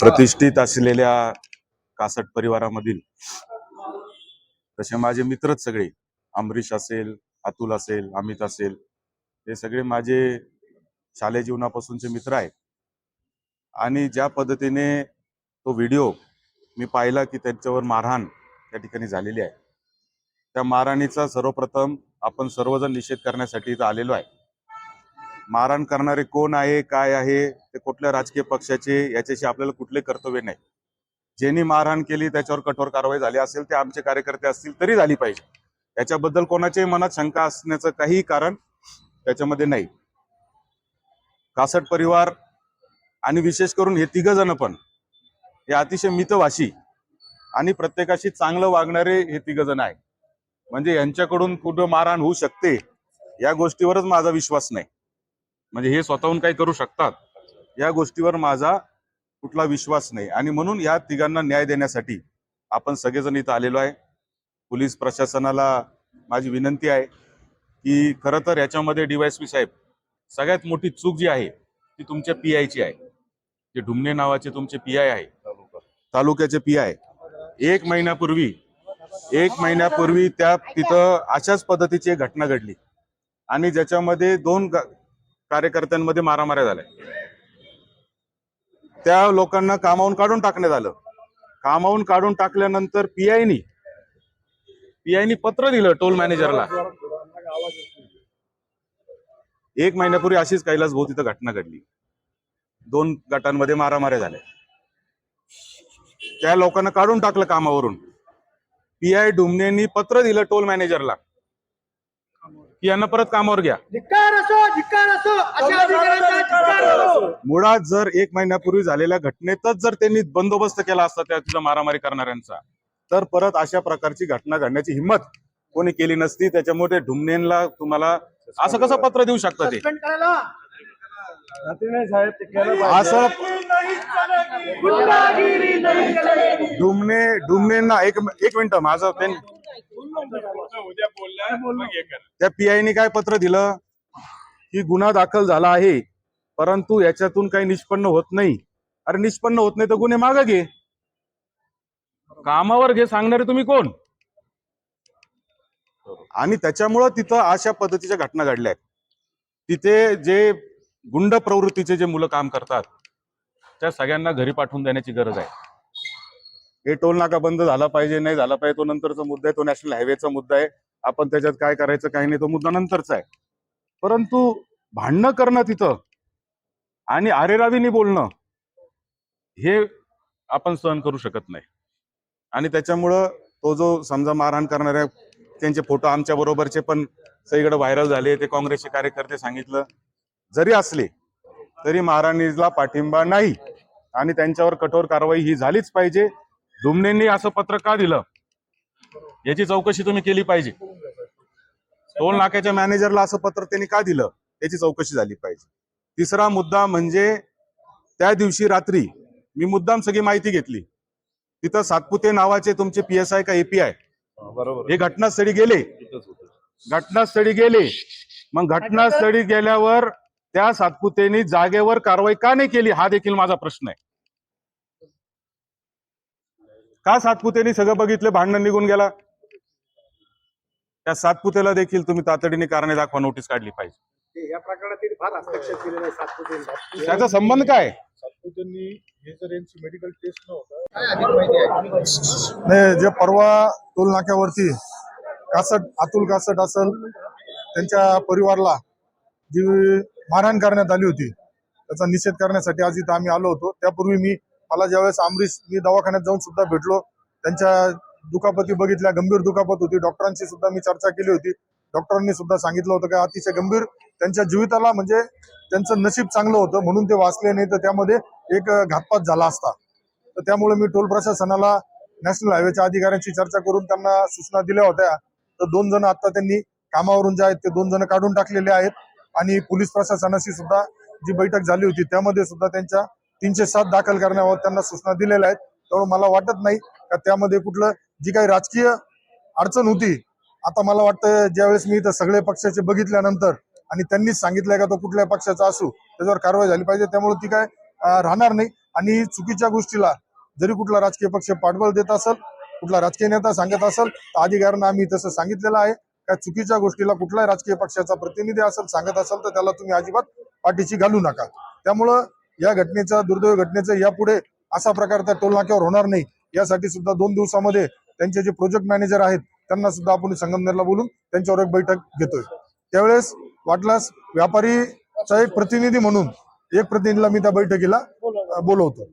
प्रतिष्ठित असलेल्या कासट परिवारामधील तसे माझे मित्रच सगळे अमरीश असेल अतुल असेल अमित असेल हे सगळे माझे शालेय जीवनापासूनचे मित्र आहेत. आणि ज्या पद्धतीने तो व्हिडिओ मी पाहिला की त्यांच्यावर मारहाण त्या ठिकाणी झालेली आहे. त्या मारहाणीचा सर्वप्रथम आपण सर्वजण निषेध करण्यासाठी इथं आलेलो आहे. मारहाण करणारे कोण आहे काय आहे ते कुठल्या राजकीय पक्षाचे याच्याशी आपल्याला कुठले कर्तव्य नाही. ज्यांनी मारहाण केली त्याच्यावर कठोर कारवाई झाली असेल ते आमचे कार्यकर्ते असतील तरी झाली पाहिजे. याच्याबद्दल कोणाच्याही मनात शंका असण्याचं काही कारण त्याच्यामध्ये नाही. कासट परिवार आणि विशेष करून हे तिघ जण पण हे अतिशय मितभाषी आणि प्रत्येकाशी चांगलं वागणारे हे तिघ जण आहे म्हणजे यांच्याकडून कुठं मारहाण होऊ शकते या गोष्टीवरच माझा विश्वास नाही. म्हणजे हे स्वतःहून काही करू शकतात. या गोष्टीवर माझा कुठला विश्वास नाही. आणि म्हणून या तिघांना न्याय देण्यासाठी आपण सगळेजण इथं आलेलो आहे. पोलीस प्रशासनाला माझी विनंती आहे की खरं तर याच्यामध्ये डीवायएसपी साहेब सगळ्यात मोठी चूक जी आहे ती तुमच्या पी आयची आहे. जे ढुमणे नावाचे तुमचे पी आय आहे. तालुक्याचे पी आय एक महिन्यापूर्वी एक महिन्यापूर्वी त्या तिथं अशाच पद्धतीची एक घटना घडली. आणि ज्याच्यामध्ये दोन कार्यकर्त्यांमध्ये मारामाऱ्या झाल्या. त्या लोकांना कामावून काढून टाकण्यात आलं. कामावून काढून टाकल्यानंतर पीआयनी पीआयनी पत्र दिलं टोल मॅनेजरला. एक महिन्यापूर्वी अशीच कैलास भाऊ तिथं घटना घडली. दोन गटांमध्ये मारामाऱ्या झाल्या. त्या लोकांना काढून टाकलं कामावरून. पीआय डुमनेनी पत्र दिलं टोल मॅनेजरला. की यांना परत कामावर घ्या. धिक्कार असो धिक्कार असो अशा अधिकाऱ्यांचा धिक्कार असो. मुळात जर एक महिन्यापूर्वी झालेल्या घटनेतच जर त्यांनी बंदोबस्त केला असता त्या तिथं मारामारी करणाऱ्यांचा तर परत अशा प्रकारची घटना घडण्याची हिंमत कोणी केली नसती. त्याच्यामुळे ते ढुमणेंना तुम्हाला असं कसं पत्र देऊ शकता ते? करायला. असं गुंडागिरी नाही चलेगी. डुमणे डुमणेंना एक एक मिनिट माझं ते त्या पीआयनी काय पत्र दिलं? की गुन्हा दाखल झाला आहे परंतु याच्यातून काही निष्पन्न होत नाही. अरे निष्पन्न होत नाही तर गुन्हे मागे घे. कामावर घे सांगणारे तुम्ही कोण? आणि त्याच्यामुळं तिथं अशा पद्धतीच्या घटना घडल्या आहेत. तिथे जे गुंड प्रवृत्तीचे जे मुलं काम करतात त्या सगळ्यांना घरी पाठवून देण्याची गरज आहे. हे टोल नाका बंद झाला पाहिजे नाही झाला पाहिजे तो नंतरचा मुद्दा आहे तो नॅशनल हायवेचा मुद्दा आहे. आपण त्याच्यात काय करायचं काही नाही तो मुद्दा नंतरचा आहे. परंतु भांडणं करणं तिथं आणि आरेरावीनी बोलणं हे आपण सहन करू शकत नाही. आणि त्याच्यामुळं तो जो समजा मारहाण करणाऱ्या त्यांचे फोटो आमच्या बरोबरचे पण सगळीकडे व्हायरल झाले ते काँग्रेसचे कार्यकर्ते सांगितलं. जरी असले तरी महाराणीला पाठिंबा नाही. आणि त्यांच्यावर कठोर कारवाई ही झालीच पाहिजे. डुमणेंनी असं पत्र का दिलं? याची चौकशी तुम्ही केली पाहिजे. टोल नाक्याच्या मॅनेजरला असं पत्र त्यांनी का दिलं? याची चौकशी झाली पाहिजे. तिसरा मुद्दा म्हणजे त्या दिवशी रात्री मी मुद्दाम सगळी माहिती घेतली. तिथं सातपुते नावाचे तुमचे पी एस आय का एपीआय बरोबर. हे घटनास्थळी गेले. घटनास्थळी गेले. मग घटनास्थळी गेल्यावर त्या सातपुतेनी जागेवर कारवाई का नाही केली? हा देखील माझा प्रश्न आहे. का सातपुतेनी सगळं बघितलं भांडण निघून गेला? त्या सातपुतेला देखील तुम्ही तातडीने कारणे दाखवा नोटीस काढली पाहिजे. या प्रकरणात त्यांनी फार हस्तक्षेप केलेला आहे सातपुते त्याचा संबंध काय? सातपुतेंनी हे जर यांची मेडिकल टेस्ट नव्हतं काय अधिक माहिती आहे? नाही जे परवा टोल नाक्यावरती कासट अतुल कासट असल त्यांच्या परिवारला जी मारहाण करण्यात आली होती त्याचा निषेध करण्यासाठी आज इथं आम्ही आलो होतो. त्यापूर्वी मी मला ज्यावेळेस अमरीश मी दवाखान्यात जाऊन सुद्धा भेटलो त्यांच्या दुखापती बघितल्या गंभीर दुखापत होती. डॉक्टरांशी सुद्धा मी चर्चा केली होती. डॉक्टरांनी सुद्धा सांगितलं होतं की अतिशय गंभीर. त्यांच्या जीविताला म्हणजे त्यांचं नशीब चांगलं होतं म्हणून ते वाचले नाही तर त्यामध्ये एक घातपात झाला असता. तर त्यामुळे मी टोल प्रशासनाला नॅशनल हायवेच्या अधिकाऱ्यांशी चर्चा करून त्यांना सूचना दिल्या होत्या. तर दोन जण आता त्यांनी कामावरून जे आहेत ते दोन जण काढून टाकलेले आहेत. आणि पोलीस प्रशासनाशी सुद्धा जी बैठक झाली होती त्यामध्ये सुद्धा त्यांच्या तीनशे सात दाखल करण्यावर त्यांना सूचना दिलेल्या आहेत. त्यामुळे मला वाटत नाही का त्यामध्ये कुठलं जी काही राजकीय अडचण होती आता मला वाटतं ज्यावेळेस मी इथं सगळे पक्षाचे बघितल्यानंतर आणि त्यांनीच सांगितलंय का तो कुठल्या पक्षाचा असू त्याच्यावर कारवाई झाली पाहिजे. त्यामुळे ती काय राहणार नाही. आणि चुकीच्या गोष्टीला जरी कुठला राजकीय पक्ष पाठबळ देत असेल कुठला राजकीय नेता सांगत असेल तर अधिकाऱ्यांना आम्ही तसं सांगितलेलं आहे. त्या चुकीच्या गोष्टीला कुठलाही राजकीय पक्षाचा प्रतिनिधी असेल सांगत असेल तर त्याला तुम्ही अजिबात पाठीशी घालू नका. त्यामुळं या घटनेचा दुर्दैव घटनेचं यापुढे असा प्रकार त्या टोल नाक्यावर होणार नाही. यासाठी सुद्धा दोन दिवसामध्ये त्यांचे जे प्रोजेक्ट मॅनेजर आहेत त्यांना सुद्धा आपण संगमनेरला बोलून त्यांच्यावर एक बैठक घेतोय. त्यावेळेस वाटल्यास व्यापारीचा एक प्रतिनिधी म्हणून एक प्रतिनिधीला मी त्या बैठकीला बोलवतो.